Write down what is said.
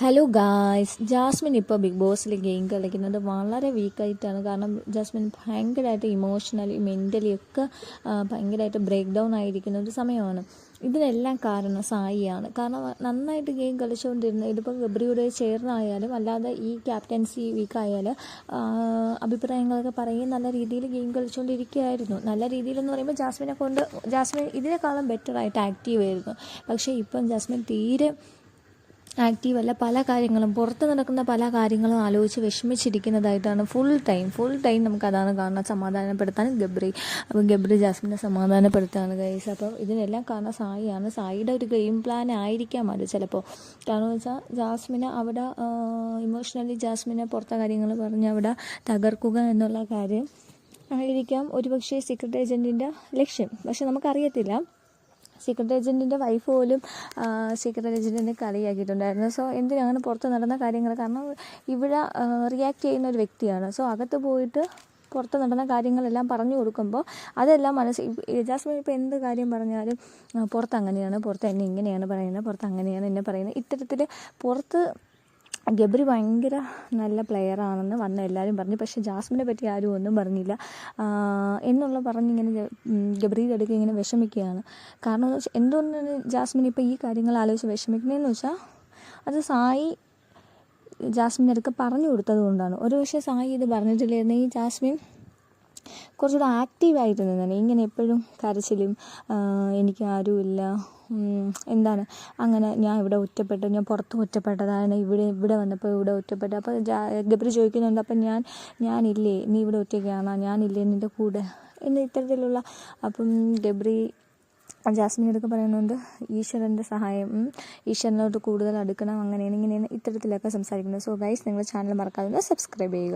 Hello guys Jasmine ഇപ്പോൾ big ബോസിൽ game കളിക്കുന്നത് വളരെ വീക്കായിട്ടാണ് കാരണം ജാസ്മിൻ ഭയങ്കരമായിട്ട് ഇമോഷണലി മെന്റലി ഒക്കെ ഭയങ്കരമായിട്ട് ബ്രേക്ക് ഡൗൺ ആയിരിക്കുന്ന ഒരു സമയമാണ്. ഇതിനെല്ലാം കാരണം സായിയാണ്. കാരണം നന്നായിട്ട് ഗെയിം കളിച്ചുകൊണ്ടിരുന്ന ഇതിപ്പോൾ ഗബ്രിയുടെ ചേർന്നായാലും അല്ലാതെ ഈ ക്യാപ്റ്റൻസി വീക്കായാൽ അഭിപ്രായങ്ങളൊക്കെ പറയും നല്ല രീതിയിൽ ഗെയിം കളിച്ചുകൊണ്ടിരിക്കുകയായിരുന്നു. നല്ല രീതിയിലെന്ന് പറയുമ്പോൾ ജാസ്മിനെ കൊണ്ട് ജാസ്മിൻ ഇതിനേക്കാളും ബെറ്ററായിട്ട് ആക്റ്റീവ് ആയിരുന്നു. പക്ഷേ ഇപ്പം ജാസ്മിൻ തീരെ ആക്റ്റീവ് അല്ല പല കാര്യങ്ങളും പുറത്ത് നടക്കുന്ന പല കാര്യങ്ങളും ആലോചിച്ച് വിഷമിച്ചിരിക്കുന്നതായിട്ടാണ് ഫുൾ ടൈം ഫുൾ ടൈം നമുക്കതാണ് കാണുന്നത് സമാധാനപ്പെടുത്താൻ ഗബ്രി. അപ്പം ഗബ്രി ജാസ്മിനെ സമാധാനപ്പെടുത്താണ് ഗൈസ് അപ്പം ഇതിനെല്ലാം കാരണം സായിയാണ്. സായിയുടെ ഒരു ഗെയിം പ്ലാൻ ആയിരിക്കാം അത് ചിലപ്പോൾ കാരണം വെച്ചാൽ ജാസ്മിനെ അവിടെ ഇമോഷണലി ജാസ്മിനെ പുറത്തെ കാര്യങ്ങൾ പറഞ്ഞ് അവിടെ തകർക്കുക എന്നുള്ള കാര്യം ആയിരിക്കാം ഒരുപക്ഷേ സീക്രട്ട് ഏജന്റിന്റെ ലക്ഷ്യം. പക്ഷെ നമുക്കറിയത്തില്ല. സീക്രട്ട് ഏജന്റിന്റെ വൈഫ് പോലും സീക്രട്ട് ഏജന്റിനെ കളിയാക്കിയിട്ടുണ്ടായിരുന്നു. സോ എന്തിനാണ് പുറത്ത് നടന്ന കാര്യങ്ങൾ കാരണം ഇവിടെ റിയാക്ട് ചെയ്യുന്ന ഒരു വ്യക്തിയാണ്. സോ അകത്ത് പോയിട്ട് പുറത്ത് നടന്ന കാര്യങ്ങളെല്ലാം പറഞ്ഞു കൊടുക്കുമ്പോൾ അതെല്ലാം മനസ്സിൽ ജാസ്മിൻ ഇപ്പോൾ എന്ത് കാര്യം പറഞ്ഞാലും പുറത്ത് അങ്ങനെയാണ് പുറത്ത് എന്നെ ഇങ്ങനെയാണ് പറയുന്നത് പുറത്ത് അങ്ങനെയാണ് എന്നെ പറയുന്നത്. ഇത്തരത്തിൽ പുറത്ത് ഗബ്രി ഭയങ്കര നല്ല പ്ലെയർ ആണെന്ന് വന്ന എല്ലാവരും പറഞ്ഞു. പക്ഷേ ജാസ്മിനെ പറ്റി ആരും ഒന്നും പറഞ്ഞില്ല. എന്നുള്ള പറഞ്ഞിങ്ങനെ ഗബ്രിയുടെ അടുക്ക് ഇങ്ങനെ വിഷമിക്കുകയാണ്. കാരണം എന്തുകൊണ്ടാണ് ജാസ്മിൻ ഇപ്പോൾ ഈ കാര്യങ്ങൾ ആലോചിച്ച് വിഷമിക്കുന്നതെന്ന് വെച്ചാൽ അത് സായി ജാസ്മിന്റെ അടുക്ക് പറഞ്ഞു കൊടുത്തത് കൊണ്ടാണ്. ഒരു പക്ഷേ സായി ഇത് പറഞ്ഞിട്ടില്ലായിരുന്നെങ്കിൽ ജാസ്മിൻ കുറച്ചുകൂടെ ആക്റ്റീവായിട്ട് നിന്നാണ് ഇങ്ങനെ എപ്പോഴും കരച്ചിലും എനിക്ക് ആരുമില്ല എന്താണ്? അങ്ങനെ ഞാൻ ഇവിടെ ഒറ്റപ്പെട്ടു. ഞാൻ പുറത്ത് ഒറ്റപ്പെട്ടതാണ്. ഇവിടെ ഇവിടെ വന്നപ്പോൾ ഇവിടെ ഒറ്റപ്പെട്ടു. അപ്പോൾ ഗബ്രി ചോദിക്കുന്നുണ്ട് അപ്പം ഞാൻ ഞാനില്ലേ? നീ ഇവിടെ ഒറ്റയ്ക്കാണോ? ഞാനില്ലേ നിന്റെ കൂടെ? എന്ന് ഇത്തരത്തിലുള്ള അപ്പം ഗബ്രി ജാസ്മിൻ എടുക്കെ പറയുന്നുണ്ട് ഈശ്വരന്റെ സഹായം ഈശ്വരനോട് കൂടുതൽ അടുക്കണം അങ്ങനെയാണ് ഇങ്ങനെയാണ് ഇത്തരത്തിലൊക്കെ സംസാരിക്കുന്നത്. സോ ഗൈസ് നിങ്ങൾ ചാനൽ മറക്കാതെ സബ്സ്ക്രൈബ് ചെയ്യുക.